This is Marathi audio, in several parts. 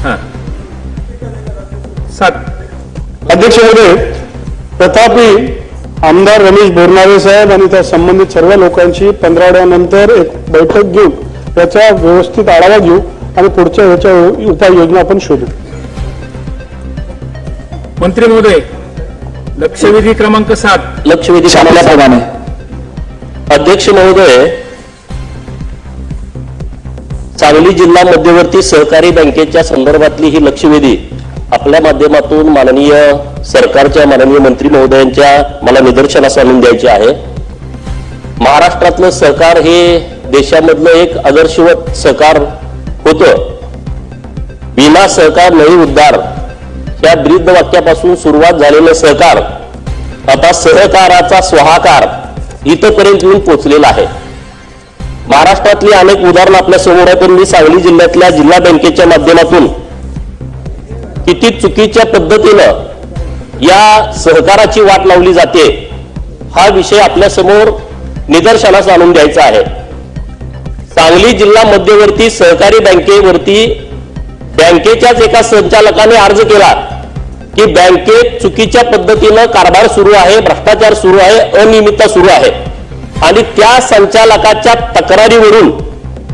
हा. सात. अध्यक्ष महोदय तथापि आमदार रमेश बोरनारे साहेब आणि त्या संबंधित सर्व लोकांची पंधरावड्यानंतर एक बैठक घेऊन त्याचा व्यवस्थित आढावा घेऊ आणि पुढच्या ह्याच्या उपाययोजना आपण शोधू. मंत्री महोदय लक्षवेधी क्रमांक सात. लक्षवेधी सांगण्याप्रमाणे. अध्यक्ष महोदय सांगली जिल्हा मध्यवर्ती सहकारी बँकेच्या संदर्भातली ही लक्षवेधी आपल्या माध्यमातून माननीय सरकारच्या माननीय मंत्री महोदयांच्या मला निदर्शनास आणून द्यायचे आहे. महाराष्ट्रातलं सहकार हे देशामधलं एक आदर्शवत सहकार होतं. विना सहकार नाही उद्धार. या ब्रीद वाक्यापासून सुरुवात झालेलं सहकार आता सहकाराचा स्वाहाकार इथपर्यंत येऊन पोचलेला आहे. महाराष्ट्रातली अनेक उदाहरणं आपल्यासमोर आहेत मी सांगली जिल्ह्यातल्या जिल्हा बँकेच्या माध्यमातून किती चुकीच्या पद्धतीनं या सहकाराची वाट लावली जाते हा विषय आपल्यासमोर निदर्शनास आणून द्यायचा आहे. सांगली जिल्हा मध्यवर्ती सहकारी बँकेवरती बँकेच्याच एका संचालकाने अर्ज केला की बँकेत चुकीच्या पद्धतीनं कारभार सुरू आहे भ्रष्टाचार सुरू आहे अनियमितता सुरू आहे. आणि त्या संचालकाच्या तक्रारीवरून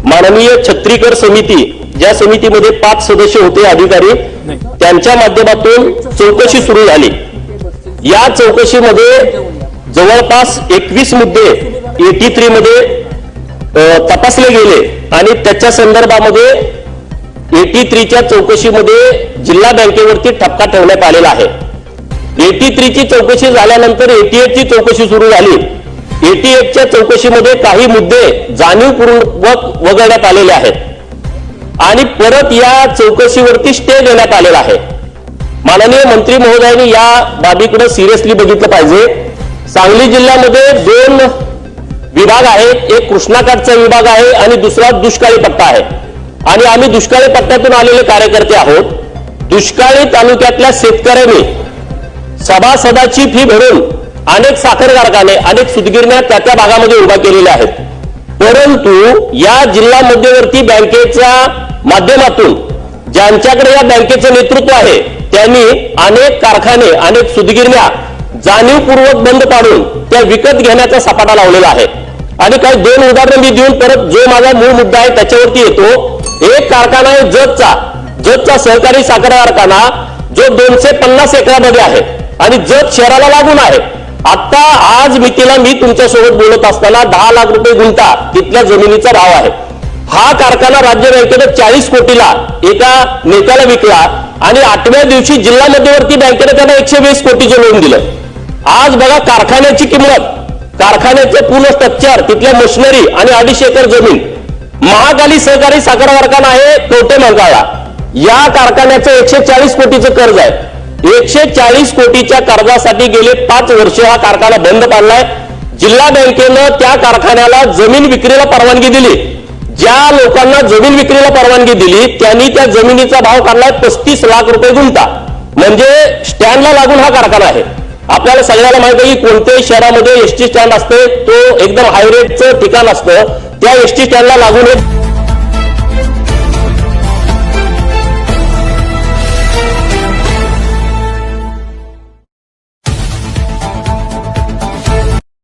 माननीय छत्रीकर समिती ज्या समितीमध्ये पाच सदस्य होते अधिकारी त्यांच्या माध्यमातून चौकशी सुरू झाली. या चौकशीमध्ये जवळपास एकवीस मुद्दे एटी थ्री मध्ये तपासले गेले आणि त्याच्या संदर्भामध्ये एटी थ्रीच्या चौकशीमध्ये जिल्हा बँकेवरती ठपका ठेवण्यात आलेला आहे. एटी थ्रीची चौकशी झाल्यानंतर एटी ची चौकशी सुरू झाली. एटीएफच्या च्या चौकशीमध्ये काही मुद्दे जाणीवपूर्वक वगळण्यात आलेले आहेत. आणि परत या चौकशीवरती स्टे देण्यात आलेला आहे. माननीय मंत्री महोदयांनी या बाबीकडे सिरियसली बघितलं पाहिजे. सांगली जिल्ह्यामध्ये दोन विभाग आहेत. एक कृष्णाकाठचा विभाग आहे आणि दुसरा दुष्काळी पट्टा आहे. आणि आम्ही दुष्काळी पट्ट्यातून आलेले कार्यकर्ते आहोत. दुष्काळी तालुक्यातल्या शेतकऱ्यांनी सभासदाची फी भरून अनेक साखर कारखाने अनेक सुदगिरण्या त्या त्या भागामध्ये उभा केलेल्या आहेत. परंतु या जिल्हा मध्यवर्ती बँकेच्या माध्यमातून ज्यांच्याकडे या बँकेचं नेतृत्व आहे त्यांनी अनेक कारखाने अनेक सुदगिरण्या जाणीवपूर्वक बंद पाडून त्या विकत घेण्याचा सपाटा लावलेला आहे. आणि काही दोन उदाहरणं मी देऊन परत जो माझा मूळ मुद्दा आहे त्याच्यावरती येतो. एक कारखाना आहे जतचा. जतचा सहकारी साखर कारखाना जो दोनशे पन्नास एकरामध्ये आहे. आणि जत शहराला लागून आहे. आता आज मितीला मी तुमच्यासोबत बोलत असताना दहा लाख रुपये गुंता तिथल्या जमिनीचा भाव आहे. हा कारखाना राज्य बँकेनं चाळीस कोटीला एका नेत्याला विकला आणि आठव्या दिवशी जिल्हा मध्यवर्ती बँकेने त्यांना एकशे वीस कोटीचे लोन दिलं. आज बघा कारखान्याची किंमत. कारखान्याचे पूर्ण स्ट्रक्चर तिथल्या मशिनरी आणि अडीचशे एकर जमीन. महाकाली सहकारी साखर कारखाना आहे कवटे मंगाळा या कारखान्याचं एकशे चाळीस कोटीचं कर्ज आहे. एकशे चाळीस कोटीच्या कर्जासाठी गेले पाच वर्ष हा कारखाना बंद पाडलाय. जिल्हा बँकेनं त्या कारखान्याला जमीन विक्रीला परवानगी दिली. ज्या लोकांना जमीन विक्रीला परवानगी दिली त्यांनी त्या जमिनीचा भाव काढलाय पस्तीस लाख रुपये गुंता म्हणजे स्टँडला लागून हा कारखाना आहे. आपल्याला सगळ्याला माहिती आहे की कोणत्याही शहरामध्ये एसटी स्टँड असते तो एकदम हायरेटचं ठिकाण असतं. त्या एसटी स्टँडला लागून एक